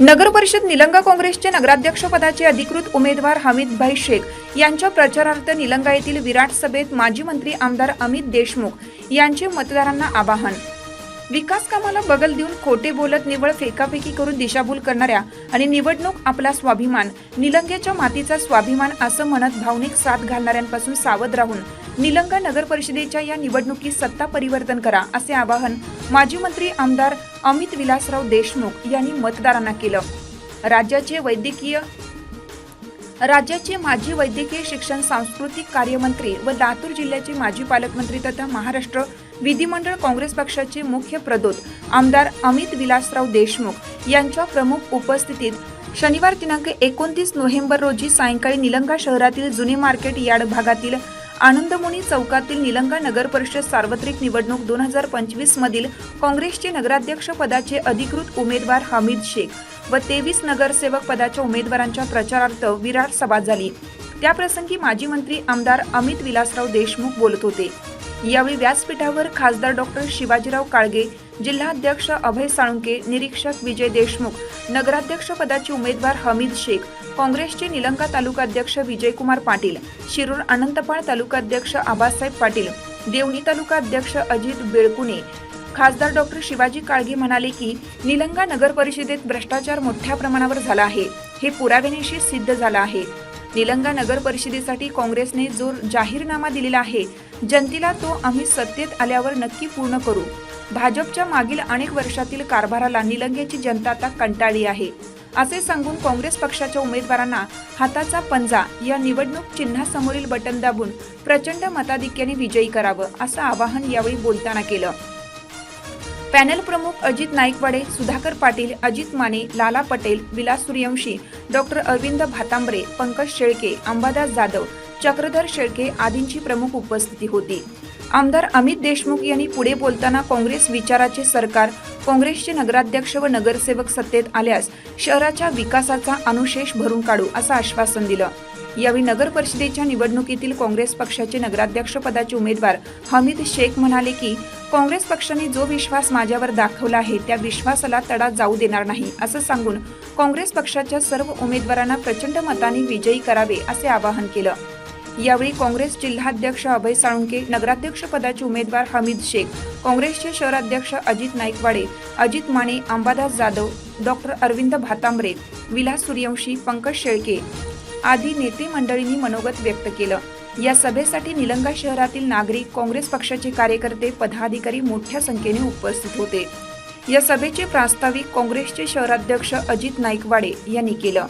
नगर परिषद निलंगा काँग्रेसचे नगराध्यक्षपदाचे अधिकृत उमेदवार हमीदभाई शेख यांच्या प्रचारार्थ निलंगा येथील विराट सभेत माजी मंत्री आमदार अमित देशमुख यांचे मतदारांना आवाहन. विकास कामाला बगल देऊन खोटे बोलत निवळ फेकाफेकी करून दिशाभूल करणाऱ्या आणि निवडणूक आपला स्वाभिमान निलंगेच्या मातीचा स्वाभिमान असं म्हणत भावनिक साथ घालणाऱ्यांपासून सावध राहून निलंगा नगर परिषदेच्या या निवडणुकीत सत्ता परिवर्तन करा असे आवाहन माजी मंत्री आमदार अमित विलासराव देशमुख यांनी मतदारांना केलं. राज्याचे वैद्यकीय राज्याचे माजी वैद्यकीय शिक्षण सांस्कृतिक कार्यमंत्री व लातूर जिल्ह्याचे माजी पालकमंत्री तथा महाराष्ट्र विधिमंडळ काँग्रेस पक्षाचे मुख्य प्रदोत आमदार अमित विलासराव देशमुख यांच्या प्रमुख उपस्थितीत शनिवार दिनांक एकोणतीस नोव्हेंबर रोजी सायंकाळी निलंगा शहरातील जुने मार्केट यार्ड भागातील आनंदमुनी चौकातील निलंगा नगर परिषद सार्वत्रिक निवडणूक दोन हजार पंचवीस मधील काँग्रेसचे नगराध्यक्ष पदाचे अधिकृत उमेदवार हमीद शेख व तेवीस नगरसेवक पदाच्या उमेदवारांच्या प्रचारार्थ विराट सभा झाली. त्याप्रसंगी माजी मंत्री आमदार अमित विलासराव देशमुख बोलत होते. यावेळी व्यासपीठावर खासदार डॉक्टर शिवाजीराव काळगे जिल्हाध्यक्ष अभय साळुंके निरीक्षक विजय देशमुख नगराध्यक्ष पदाचे उमेदवार हमीद शेख काँग्रेसचे निलंगा तालुकाध्यक्ष विजयकुमार पाटील शिरूर अनंतपाळ तालुकाध्यक्ष आबासाहेब पाटील देवणी तालुकाध्यक्ष अजित बेळकुणे खासदार डॉक्टर शिवाजी काळगे म्हणाले की निलंगा नगर परिषदेत भ्रष्टाचार मोठ्या प्रमाणावर झाला आहे. हे पुराव्यानिशी सिद्ध झालं आहे. निलंगा नगर परिषदेसाठी काँग्रेसने जो जाहीरनामा दिलेला आहे. जनतेला तो आम्ही सत्तेत आल्यावर नक्की पूर्ण करू. भाजपच्या मागील अनेक वर्षातील कारभाराला निलंग्याची जनता आता कंटाळली आहे. असे सांगून काँग्रेस पक्षाच्या उमेदवारांना हाताचा पंजा या निवडणूक चिन्हासमोरील बटन दाबून प्रचंड मताधिक्याने विजयी करावं असं आवाहन यावेळी बोलताना केलं. पॅनल प्रमुख अजित नाईकवाडे सुधाकर पाटील अजित माने लाला पटेल विलास सूर्यवंशी डॉक्टर अरविंद भातांबरे पंकज शेळके अंबादास जाधव चक्रधर शेळके आदींची प्रमुख उपस्थिती होती. आमदार अमित देशमुख यांनी पुढे बोलताना काँग्रेस विचाराचे सरकार काँग्रेसचे नगराध्यक्ष व नगरसेवक सत्तेत आल्यास शहराच्या विकासाचा अनुशेष भरून काढू असं आश्वासन दिलं. यावेळी नगर परिषदेच्या निवडणुकीतील काँग्रेस पक्षाचे नगराध्यक्षपदाचे उमेदवार हमीद शेख म्हणाले की काँग्रेस पक्षाने जो विश्वास माझ्यावर दाखवला आहे त्या विश्वासाला तडा जाऊ देणार नाही असं सांगून काँग्रेस पक्षाच्या सर्व उमेदवारांना प्रचंड मताने विजयी करावे असे आवाहन केलं. यावेळी काँग्रेस जिल्हाध्यक्ष अभय साळुंके नगराध्यक्ष पदाचे उमेदवार हमीद शेख काँग्रेसचे शहराध्यक्ष अजित नाईकवाडे अजित माने अंबादास जाधव डॉक्टर अरविंद भातांबरे विलास सूर्यवंशी पंकज शेळके आदी नेते मंडळींनी मनोगत व्यक्त केलं. या सभेसाठी निलंगा शहरातील नागरिक काँग्रेस पक्षाचे कार्यकर्ते पदाधिकारी मोठ्या संख्येने उपस्थित होते. या सभेचे प्रास्ताविक काँग्रेसचे शहराध्यक्ष अजित नाईकवाडे यांनी केलं.